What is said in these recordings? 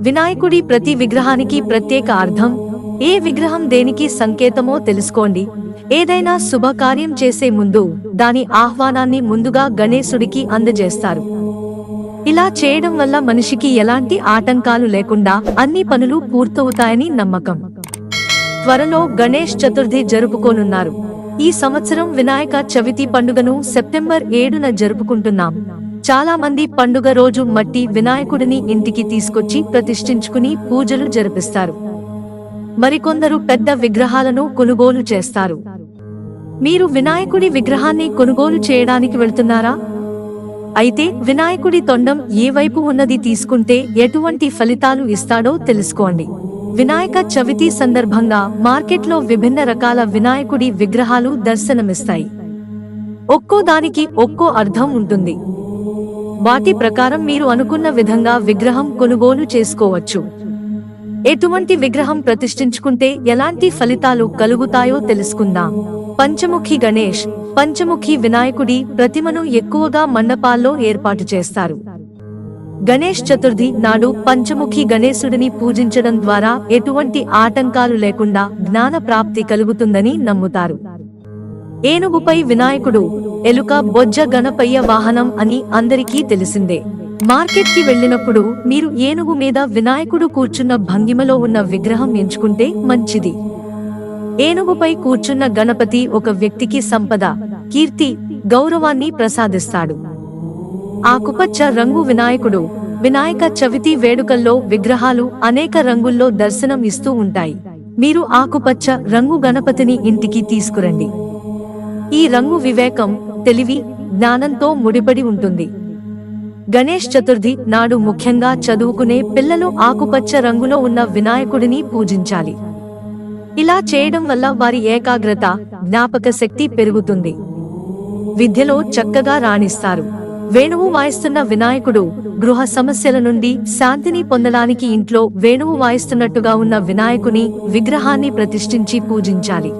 వినాయకుడి ప్రతి విగ్రహానికి ప్రత్యేక అర్థం. ఏ విగ్రహం దేనికి సంకేతమో తెలుసుకోండి. ఏదైనా శుభకార్యం చేసే ముందు దాని ఆహ్వానాన్ని ముందుగా గణేశుడికి అందజేస్తారు. ఇలా చేయడం వల్ల మనిషికి ఎలాంటి ఆటంకాలు లేకుండా అన్ని పనులు పూర్తవుతాయని నమ్మకం. త్వరలో గణేష్ చతుర్థి జరుపుకోనున్నారు. ఈ సంవత్సరం వినాయక చవితి పండుగను సెప్టెంబర్ ఏడున జరుపుకుంటున్నాం. చాలా మంది పండుగ రోజు మట్టి వినాయకుడిని ఇంటికి తీసుకొచ్చి ప్రతిష్ఠించుకుని పూజలు జరిపిస్తారు. మరికొందరు పెద్ద విగ్రహాలను కొనుగోలు చేస్తారు. మీరు వినాయకుడి విగ్రహాన్ని కొనుగోలు చేయడానికి వెళ్తున్నారా? అయితే వినాయకుడి తొండం ఏ వైపు ఉన్నది తీసుకుంటే ఎటువంటి ఫలితాలు ఇస్తాడో తెలుసుకోండి. వినాయక చవితి సందర్భంగా మార్కెట్లో విభిన్న రకాల వినాయకుడి విగ్రహాలు దర్శనమిస్తాయి. ఒక్కో దానికి ఒక్కో అర్థం ఉంటుంది. వాటి ప్రకారం మీరు అనుకున్న విధంగా విగ్రహం కొనుగోలు చేసుకోవచ్చు. ఎటువంటి విగ్రహం ప్రతిష్ఠించుకుంటే ఎలాంటి ఫలితాలు కలుగుతాయో తెలుసుకుందాం. పంచముఖి గణేష్ పంచముఖి వినాయకుడి ప్రతిమను ఎక్కువగా మండపాల్లో ఏర్పాటు చేస్తారు. గణేష్ చతుర్థి నాడు పంచముఖి గణేశుడిని పూజించడం ద్వారా ఎటువంటి ఆటంకాలు లేకుండా జ్ఞాన ప్రాప్తి కలుగుతుందని నమ్ముతారు. ఏనుగుపై వినాయకుడు ఎలుక బొజ్జ గణపయ్య వాహనం అని అందరికీ తెలిసిందే. మార్కెట్కి వెళ్ళినప్పుడు మీరు ఏనుగు మీద వినాయకుడు కూర్చున్న భంగిమలో ఉన్న విగ్రహం ఎంచుకుంటే మంచిది. ఏనుగుపై కూర్చున్న గణపతి ఒక వ్యక్తికి సంపద కీర్తి గౌరవాన్ని ప్రసాదిస్తాడు. ఆకుపచ్చ రంగు వినాయకుడు వినాయక చవితి వేడుకల్లో విగ్రహాలు అనేక రంగుల్లో దర్శనం ఇస్తూ ఉంటాయి. మీరు ఆకుపచ్చ రంగు గణపతిని ఇంటికి తీసుకురండి. ఈ రంగు వివేకం తెలివి జ్ఞానంతో ముడిపడి ఉంటుంది. గణేష్ చతుర్థి నాడు ముఖ్యంగా చదువుకునే పిల్లలు ఆకుపచ్చ రంగులో ఉన్న వినాయకుడిని పూజించాలి. ఇలా చేయడం వల్ల వారి ఏకాగ్రత జ్ఞాపక శక్తి పెరుగుతుంది. విద్యలో చక్కగా రాణిస్తారు. వేణువు వాయిస్తున్న వినాయకుడు గృహ సమస్యల నుండి శాంతిని పొందడానికి ఇంట్లో వేణువు వాయిస్తున్నట్టుగా ఉన్న వినాయకుని విగ్రహాన్ని ప్రతిష్ఠించి పూజించాలి.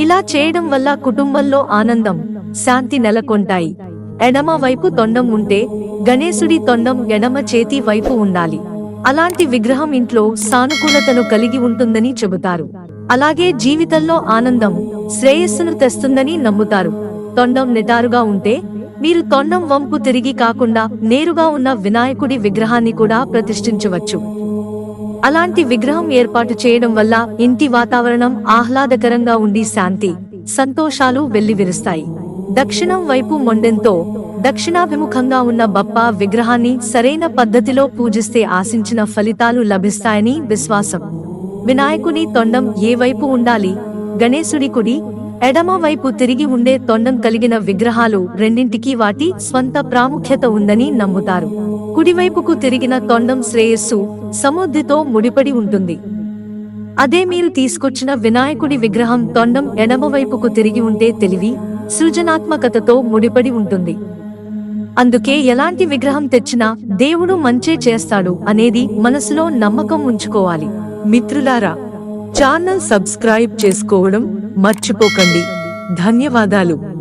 ఇలా చేయడం వల్ల కుటుంబంలో ఆనందం శాంతి నెలకొంటాయి. ఎడమ వైపు తొండం ఉంటే గణేశుడి తొండం ఎడమ చేతి వైపు ఉండాలి. అలాంటి విగ్రహం ఇంట్లో సానుకూలతను కలిగి ఉంటుందని చెబుతారు. అలాగే జీవితంలో ఆనందం శ్రేయస్సును తెస్తుందని నమ్ముతారు. తొండం నిటారుగా ఉంటే మీరు తొండం వంపు తిరిగి కాకుండా నేరుగా ఉన్న వినాయకుడి విగ్రహాన్ని కూడా ప్రతిష్ఠించవచ్చు. అలాంటి విగ్రహం ఏర్పాటు చేయడం వల్ల ఇంటి వాతావరణం ఆహ్లాదకరంగా ఉండి శాంతి సంతోషాలు వెల్లివిరుస్తాయి. దక్షిణం వైపు మొండెంతో దక్షిణాభిముఖంగా ఉన్న బప్ప విగ్రహాన్ని సరైన పద్ధతిలో పూజిస్తే ఆశించిన ఫలితాలు లభిస్తాయని విశ్వాసం. వినాయకుని తొండం ఏ వైపు ఉండాలి? గణేశుడి కుడి ఎడమ వైపు తిరిగి ఉండే తొండం కలిగిన విగ్రహాలు రెండింటికి వాటి స్వంత ప్రాముఖ్యత ఉందని నమ్ముతారు. కుడివైపుకు తిరిగిన తొండం శ్రేయస్సు సమృద్ధితో ముడిపడి ఉంటుంది. అదే మీరు తీసుకొచ్చిన వినాయకుడి విగ్రహం తొండం ఎడమవైపుకు తిరిగి ఉంటే తెలివి సృజనాత్మకతతో ముడిపడి ఉంటుంది. అందుకే ఎలాంటి విగ్రహం తెచ్చినా దేవుడు మంచే చేస్తాడు అనేది మనసులో నమ్మకం ఉంచుకోవాలి. మిత్రులారా ఛానల్ సబ్స్క్రైబ్ చేసుకోవడం మర్చిపోకండి. ధన్యవాదాలు.